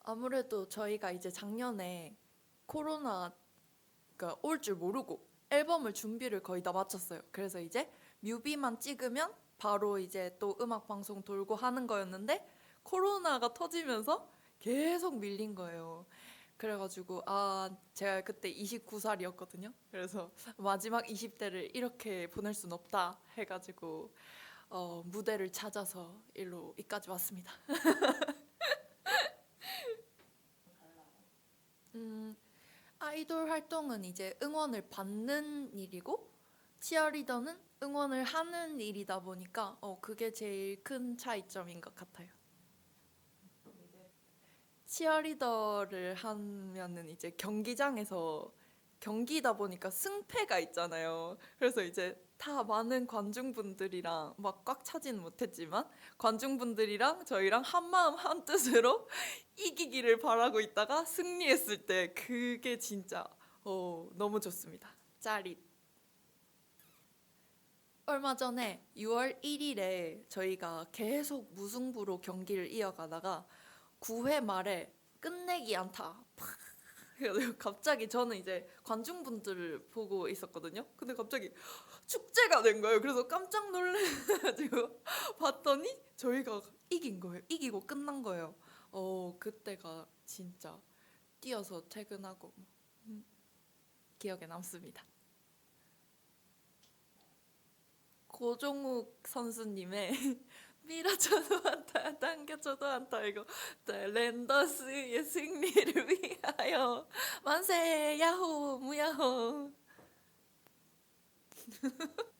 아무래도 저희가 이제 작년에 코로나가 그러니까 올줄 모르고 앨범을 준비를 거의 다 마쳤어요. 그래서 이제 뮤비만 찍으면 바로 이제 또 음악 방송 돌고 하는 거였는데 코로나가 터지면서 계속 밀린 거예요. 그래가지고 아 제가 그때 29살이었거든요. 그래서 마지막 20대를 이렇게 보낼 순 없다 해가지고 어, 무대를 찾아서 일로 이까지 왔습니다. 음, 아이돌 활동은 이제 응원을 받는 일이고 치어리더는 응원을 하는 일이다 보니까 어, 그게 제일 큰 차이점인 것 같아요. 치어리더를 하면은 이제 경기장에서 경기다 보니까 승패가 있잖아요. 그래서 이제 다 많은 관중분들이랑 막 꽉 차지는 못했지만 관중분들이랑 저희랑 한 마음 한 뜻으로 이기기를 바라고 있다가 승리했을 때 그게 진짜 어, 너무 좋습니다. 짜릿. 얼마 전에 6월 1일에 저희가 계속 무승부로 경기를 이어가다가 9회 말에 끝내기 안타. 팍! 그래서 갑자기 저는 이제 관중분들을 보고 있었거든요. 근데 갑자기 축제가 된 거예요. 그래서 깜짝 놀래가지고 봤더니 저희가 이긴 거예요. 이기고 끝난 거예요. 어 그때가 진짜 뛰어서 퇴근하고 뭐, 음, 기억에 남습니다. 고종욱 선수님의 밀어줘도 안타 당겨줘도 안타 이거 네, 랜더스의 승리를 위하여 만세 야호 무야호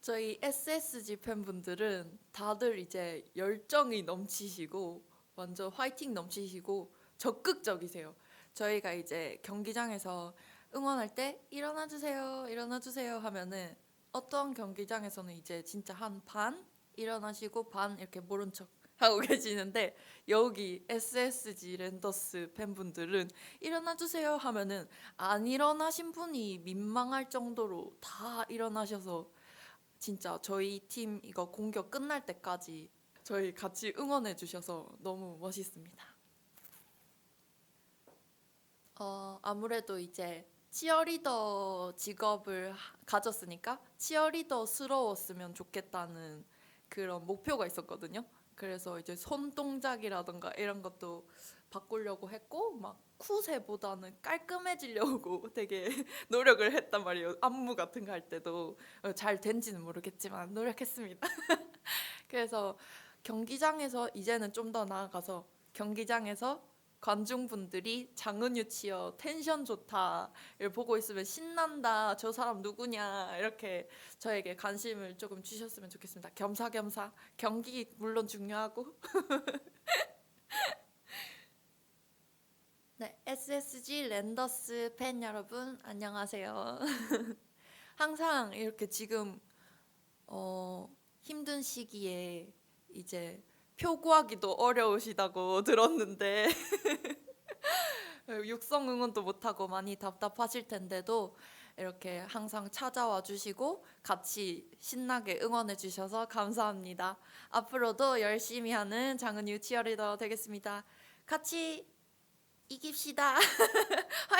저희 SSG 팬분들은 다들 이제 열정이 넘치시고 완전 화이팅 넘치시고 적극적이세요. 저희가 이제 경기장에서 응원할 때 일어나 주세요, 일어나 주세요 하면은 어떤 경기장에서는 이제 진짜 한 반 일어나시고 반 이렇게 모른 척 하고 계시는데 여기 SSG 랜더스 팬분들은 일어나 주세요 하면은 안 일어나신 분이 민망할 정도로 다 일어나셔서 진짜 저희 팀 이거 공격 끝날 때까지 저희 같이 응원해 주셔서 너무 멋있습니다. 어, 아무래도 이제 치어리더 직업을 하- 가졌으니까 치어리더스러웠으면 좋겠다는 그런 목표가 있었거든요. 그래서 이제 손 동작이라던가 이런 것도 바꾸려고 했고 막 쿠세보다는 깔끔해지려고 되게 노력을 했단 말이에요. 안무 같은 거 할 때도 어, 잘 된지는 모르겠지만 노력했습니다. 그래서 경기장에서 이제는 좀 더 나아가서 경기장에서 관중분들이 장은유 치어 텐션 좋다를 보고 있으면 신난다 저 사람 누구냐 이렇게 저에게 관심을 조금 주셨으면 좋겠습니다. 겸사겸사. 경기 물론 중요하고. 네 SSG 랜더스 팬 여러분 안녕하세요. 항상 이렇게 지금 어, 힘든 시기에 이제 표 구하기도 어려우시다고 들었는데 육성 응원도 못하고 많이 답답하실 텐데도 이렇게 항상 찾아와 주시고 같이 신나게 응원해 주셔서 감사합니다. 앞으로도 열심히 하는 장은유 치어리더 되겠습니다. 같이 이깁시다.